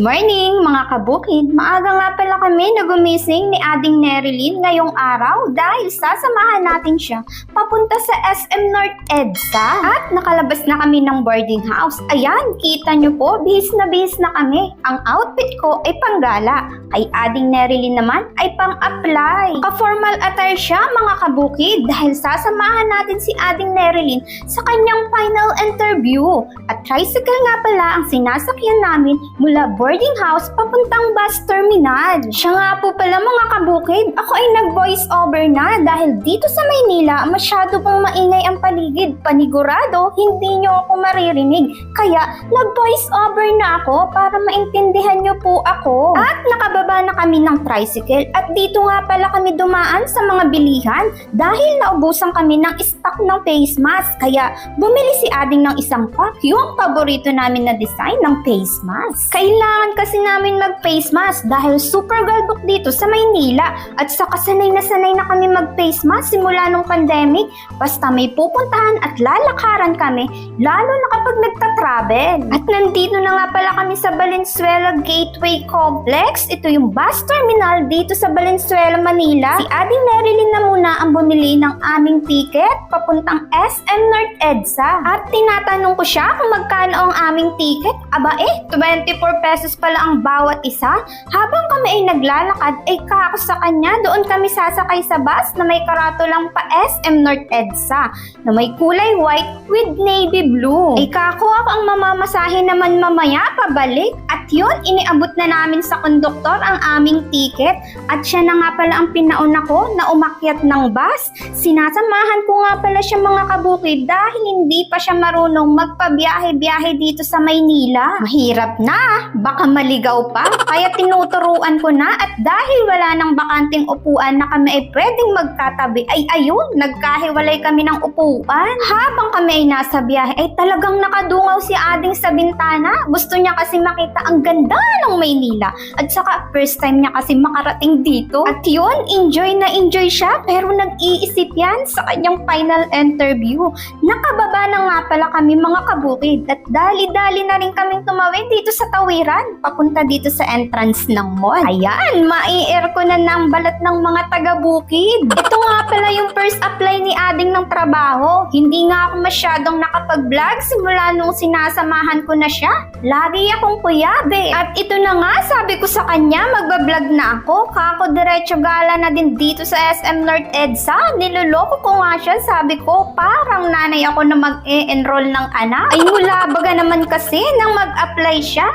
morning mga kabukid! Maaga nga pala kami na gumising ni Ading Nerilyn ngayong araw dahil sasamahan natin siya papunta sa SM North EDSA at nakalabas na kami ng boarding house. Ayan, kita nyo po, bihis na bihis na kami. Ang outfit ko ay panggala. Kay Ading Nerilyn naman ay pang-apply. Ka-formal attire siya mga kabukid dahil sasamahan natin si Ading Nerilyn sa kanyang final interview. At tricycle nga pala ang sinasakyan namin mula boarding house papuntang bus terminal. Siya nga po pala mga kabukid, ako ay nag-voice over na dahil dito sa Maynila masyado pong maingay ang paligid. Panigurado, hindi nyo ako maririnig. Kaya nag-voice over na ako para maintindihan nyo po ako. At nakababa na kami ng tricycle at dito nga pala kami dumaan sa mga bilihan dahil naubusan kami ng stock ng face mask. Kaya bumili si Ading ng isang pack, yung paborito namin na design ng face mask. Kailangan kasi namin mag-face mask dahil super galbok dito sa Maynila at sa kasanay na sanay na kami mag-face mask simula nung pandemic. Basta may pupuntahan at lalakaran kami, lalo na kapag nagta-travel. At nandito na nga pala kami sa Valenzuela Gateway Complex. Ito yung bus terminal dito sa Valenzuela, Manila. Si Ading Nerilyn na muna ang bumili ng aming ticket papuntang SM North EDSA. At tinatanong ko siya kung magkano ang aming ticket. Aba eh, 24 pesos pala ang bawat isa. Habang kami ay naglalakad, ay kako sa kanya, doon kami sasakay sa bus na may karatulang pa SM North EDSA na may kulay white with navy blue. Ay kako ako ang mamamasahe naman mamaya pabalik. At yun, iniabot na namin sa konduktor ang aming ticket. At siya na nga pala ang pinauna ko na umakyat ng bus. Sinasamahan ko nga pala siya mga kabukid dahil hindi pa siya marunong magpabiyahe-biyahe dito sa Maynila. Mahirap na, baka maligaw pa. Kaya tinuturuan ko na at dahil wala nang bakanting upuan na kami ay pwedeng magkatabi, ay ayun, nagkahiwalay kami ng upuan. Habang kami ay nasa biyahe, ay talagang nakadungaw si Ading sa bintana. Gusto niya kasi makita ang ganda ng Maynila. At saka first time niya kasi makarating dito. At yun, enjoy na enjoy siya pero nag-iisip yan sa kanyang final interview. Nakababa na nga pala kami mga kabukid at dali-dali na rin kaming tumawid dito sa tawiran papunta dito sa entrance ng mall. Ayan, mai-air ko na ng balat ng mga taga-bukid. Ito nga pala yung first apply ni Ading ng trabaho. Hindi nga ako masyadong nakapag-vlog simula nung sinasamahan ko na siya. Lagi akong kuyabe. At ito na nga, sabi ko sa kanya, magbablog na ako. Kako diretso gala na din dito sa SM North EDSA. Niloloko ko nga siya, sabi ko, parang nanay ako na mag-e-enroll ng anak. Ay mula baga naman kasi nang mag-apply siya.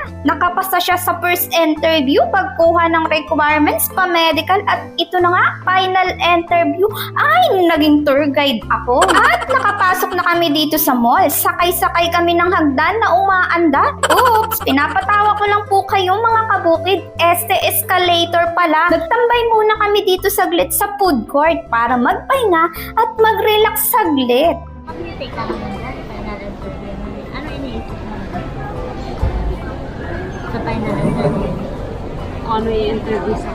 Nakapasa siya sa first interview, pagkuha ng requirements pa medical at ito na nga, final interview. Ay, naging tour guide ako. At nakapasok na kami dito sa mall. Sakay-sakay kami ng hagdan na umaanda. Oops, pinapatawa ko lang po kayo mga kabukid. Este escalator pala. Nagtambay muna kami dito saglit sa food court para magpahinga at mag-relax saglit. Pag take Ano yung interview sa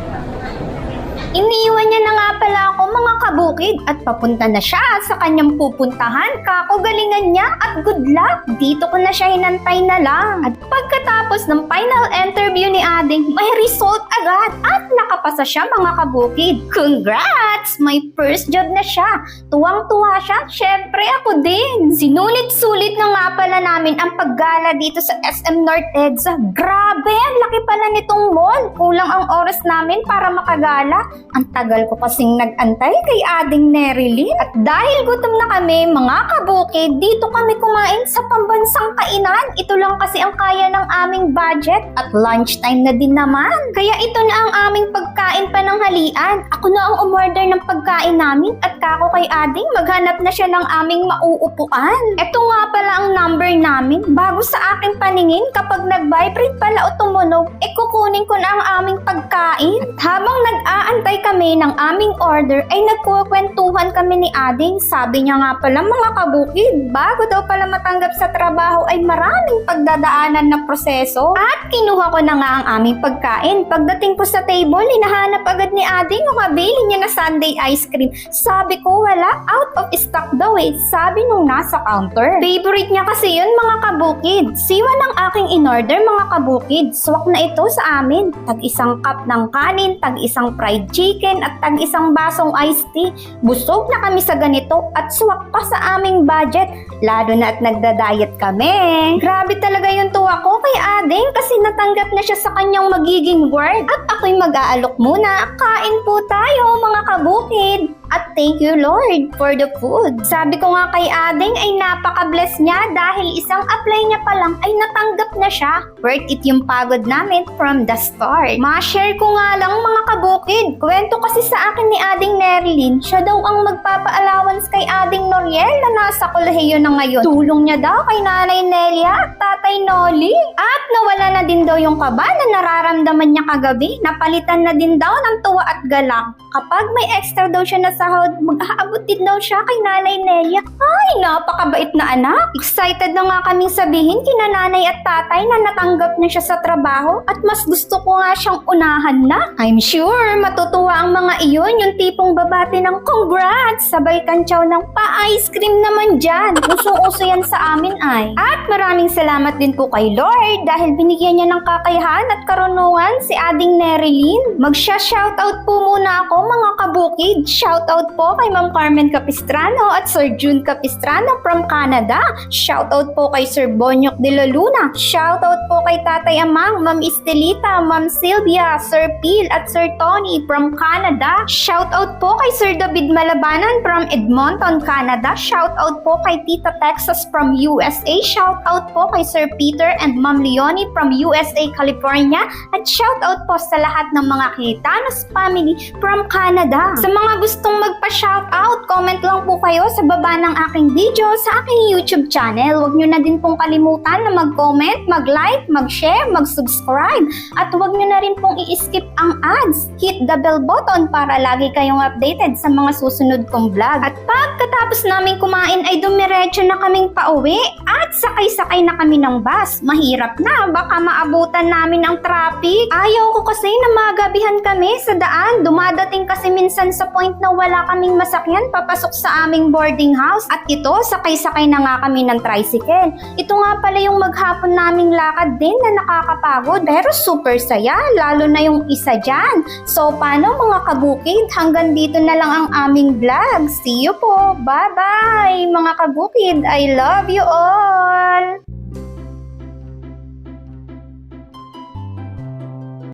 Iniiwan niya na nga pala ako mga kabukid at papunta na siya sa kanyang pupuntahan. Kakugalingan niya at good luck. Dito ko na siya hinantay na lang. At pagkatapos ng final interview ni Ading, may result agad at nakapasa siya mga kabukid. Congrats! May first job na siya. Tuwang-tuwa siya. Syempre ako din. Sinulit-sulit na nga pala namin ang paggala dito sa SM North EDSA. Grabe! Ang laki pala nitong mall. Kulang ang oras namin para makagala. Ang tagal ko kasing nag-antay kay Ading Nerilyn. At dahil gutom na kami, mga kabukid, dito kami kumain sa pambansang kainan. Ito lang kasi ang kaya ng aming budget at lunchtime na din naman. Kaya ito na ang aming pagkain pananghalian. Ako na ang umorder ng pagkain namin at kako kay Ading maghanap na siya ng aming mauupuan. Ito nga pala ang number namin. Bago sa aking paningin, kapag nag-vibrate pala o tumunog, e kukunin ko na ang aming pagkain. At habang nag-aantay kami ng aming order, ay nagkukwentuhan kami ni Ading. Sabi niya nga pala mga kabukid, bago daw pala matanggap sa trabaho ay maraming pagdadaanan na proseso. At kinuha ko na nga ang aming pagkain. Pagdating ko sa table, hinahanap agad ni Ading kung mabili niya na Sunday ice cream. Sabi ko wala, out of stock daw eh. Sabi nung nasa counter. Favorite niya kasi yun mga kabukid. Siwa ng aking in-order mga kabukid. Swak na ito sa amin. Tag isang cup ng kanin, tag isang fried chicken, at tag isang basong iced tea. Busog na kami sa ganito at swak pa sa aming budget. Lalo na at nagda-diet kami. Grabe talaga yung tuwa ko kay Ading kasi natanggap na siya sa kanyang magiging word. At ako'y mag-aalok muna. Kain po tayo mga kabukid. At thank you Lord for the food. Sabi ko nga kay Ading ay napaka-bless niya dahil isang apply niya pa lang ay natanggap na siya. Worth it yung pagod namin from the start. Ma-share ko nga lang mga kabukid. Kwento kasi sa akin ni Ading Nerilyn, siya daw ang magpapa-allowance kay Ading Noriel na nasa kolehiyo na ngayon. Tulong niya daw kay Nanay Nelia at Tatay Noli. At nawala na din daw yung kaba na nararamdaman niya kagabi. Napalitan na din daw ng tuwa at galak. Kapag may extra daw siya na sahod, mag-aabot din daw siya kay Nanay Nelia. Ay, napakabait na anak. Excited na nga kaming sabihin kina nanay at tatay na natanggap na siya sa trabaho at mas gusto ko nga siyang unahan na. I'm sure matutuwa ang mga iyon yung tipong babati ng congrats sabay kantsaw ng pa-ice cream naman dyan. Usong-uso yan sa amin ay. At maraming salamat din po kay Lord dahil binigyan niya ng kakayahan at karunungan si Ading Nerilyn. Magsha-shoutout po muna ako mga kabukid. Shoutout po kay Ma'am Carmen Capistrano at Sir June Capistrano from Canada. Shoutout po kay Sir Bonyok de la Luna. Shoutout po kay Tatay Amang, Ma'am Estelita, Ma'am Sylvia, Sir Pil at Sir Tony from Canada. Shoutout po kay Sir David Malabanan from Edmonton, Canada. Shoutout po kay Tita Texas from USA. Shoutout po kay Sir Peter and Ma'am Leonie from USA, California. At shoutout po sa lahat ng mga Quitanos family from Canada. Sa mga gustong magpa-shoutout, comment lang po kayo sa baba ng aking video sa aking YouTube channel. Huwag nyo na din pong kalimutan na mag-comment, mag-like, mag-share, mag-subscribe. At huwag nyo na rin pong i-skip ang ads. Hit the bell button para lagi kayong updated sa mga susunod kong vlog. At pagkatapos namin kumain ay dumiretso na kaming pauwi at sakay-sakay na kami ng bus. Mahirap na, baka maabutan namin ang traffic. Ayaw ko kasi na magabihan kami sa daan. Dumadating kasi minsan sa point na wala kaming masakyan papasok sa aming boarding house. At ito, sakay-sakay na nga kami ng tricycle. Ito nga pala yung maghapon naming lakad din na nakakapagod pero super saya, lalo na yung isa dyan. So paano mga kabukid? Hanggang dito na lang ang aming vlog. See you po! Bye-bye mga kabukid! I love you all!